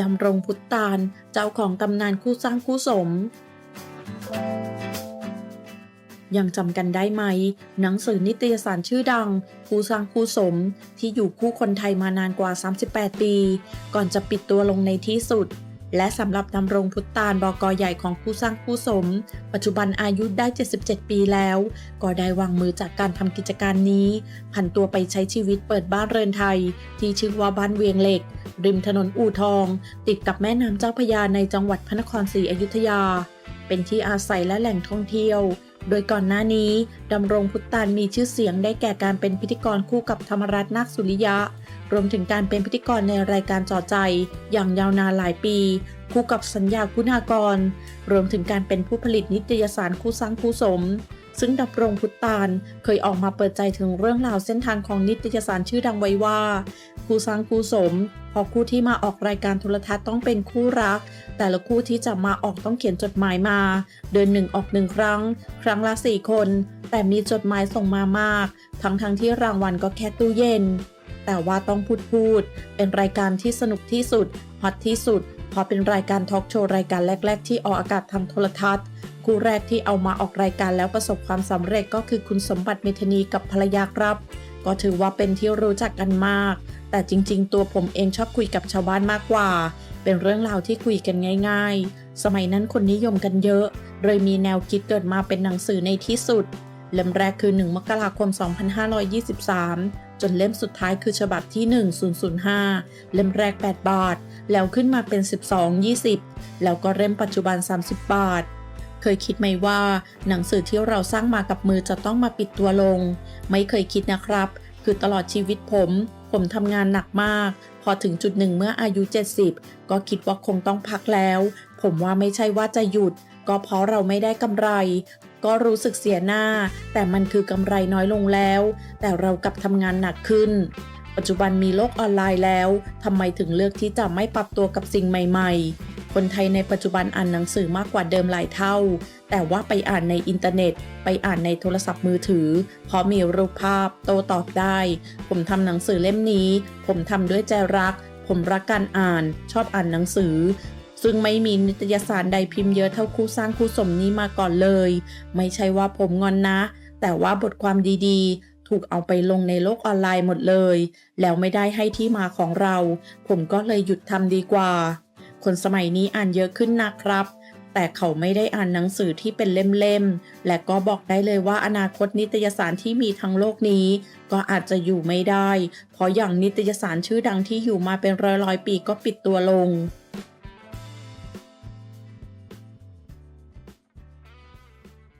ดำรงพุทธตานเจ้าของตำนานคู่สร้างคู่สม ยังจำกันได้ไหม หนังสือนิตยสารชื่อดัง คู่สร้างคู่สมที่อยู่คู่คนไทยมานานกว่า 38 ปี ก่อนจะปิดตัวลงในที่สุด และสำหรับดำรงพุทธตานบกใหญ่ของคู่สร้างคู่สม ปัจจุบันอายุได้ 77 ปีแล้ว ก็ได้วางมือจากการทำกิจการนี้ ผันตัวไปใช้ชีวิตเปิดบ้านเรือนไทย ที่ชื่อว่าบ้านเวียงเหล็ก ริมถนนอู่ทอง ติดกับแม่น้ำเจ้าพยาในจังหวัดพระนครศรีอยุธยา เป็นที่อาศัยและแหล่งท่องเที่ยวโดยก่อนหน้านี้ ดำรงพุทธานมีชื่อเสียงได้แก่การเป็นพิธีกรคู่กับธรรมรัตน์นาคสุริยะ รวมถึงการเป็นพิธีกรในรายการจอใจ อย่างยาวนานหลายปี คู่กับสัญญาคุณากร รวมถึงการเป็นผู้ผลิตนิตยสารคู่สร้างคู่สม ซึ่งดำรงพุทธานเคยออกมาเปิดใจถึงเรื่องราวเส้นทางของนิตยสารชื่อดังไว้ว่าคู่สร้างคู่สมพอคู่ที่มาออกรายการโทรทัศน์ต้องเป็นคู่รัก แต่ละคู่ที่จะมาออกต้องเขียนจดหมายมา เดือนหนึ่งออกหนึ่งครั้ง ครั้งละสี่คน แต่มีจดหมายส่งมามาก ทั้งทั้งที่รางวัลก็แค่ตู้เย็น แต่ว่าต้องพูดพูด เป็นรายการที่สนุกที่สุดฮอตที่สุดเพราะเป็นรายการทอล์กโชว์รายการแรก ๆ ที่ออกอากาศทางโทรทัศน์ คู่แรกที่เอามาออกรายการแล้วประสบความสำเร็จก็คือคุณสมบัติเมธนีกับภรรยาครับ ก็ถือว่าเป็นที่รู้จักกันมาก แต่จริง ๆ ตัวผมเองชอบคุยกับชาวบ้านมากกว่า เป็นเรื่องราวที่คุยกันง่าย ๆ สมัยนั้นคนนิยมกันเยอะ เลยมีแนวคิดเกิดมาเป็นหนังสือในที่สุดเล่มแรกคือ 1 มกราคม 2523 จนเล่มสุดท้ายคือฉบับที่ 1005 เล่มแรก 8 บาท แล้วขึ้นมาเป็น 12 20 แล้วก็เล่มปัจจุบัน 30 บาท เคยคิดไหมว่าหนังสือที่เราสร้างมากับมือจะต้องมาปิดตัวลง ไม่เคยคิดนะครับ คือตลอดชีวิตผม ผมทำงานหนักมาก พอถึงจุดหนึ่งเมื่ออายุ 70 ก็คิดว่าคงต้องพักแล้ว ผมว่าไม่ใช่ว่าจะหยุด ก็เพราะเราไม่ได้กำไร ก็รู้สึกเสียหน้า แต่มันคือกำไรน้อยลงแล้ว แต่เรากลับทำงานหนักขึ้น ปัจจุบันมีโลกออนไลน์แล้วทำไมถึงเลือกที่จะไม่ปรับตัวกับสิ่งใหม่ ๆ คนไทยในปัจจุบันอ่านหนังสือมากกว่าเดิมหลายเท่า แต่ว่าไปอ่านในอินเทอร์เน็ต ไปอ่านในโทรศัพท์มือถือ เพราะมีรูปภาพ โตตอบได้ ผมทำหนังสือเล่มนี้ ผมทำด้วยใจรักผมรักการอ่าน ชอบอ่านหนังสือ ซึ่งไม่มีนิตยสารใดพิมพ์เยอะเท่าคู่สร้างคู่สมนี้มาก่อนเลย ไม่ใช่ว่าผมงอนนะ แต่ว่าบทความดีๆ ถูกเอาไปลงในโลกออนไลน์หมดเลย แล้วไม่ได้ให้ที่มาของเรา ผมก็เลยหยุดทำดีกว่า คนสมัยนี้อ่านเยอะขึ้นนะครับแต่เขาไม่ได้อ่านหนังสือที่เป็นเล่มๆ และก็บอกได้เลยว่าอนาคตนิตยสารที่มีทั้งโลกนี้ ก็อาจจะอยู่ไม่ได้ เพราะอย่างนิตยสารชื่อดังที่อยู่มาเป็นร้อยๆปีก็ปิดตัวลง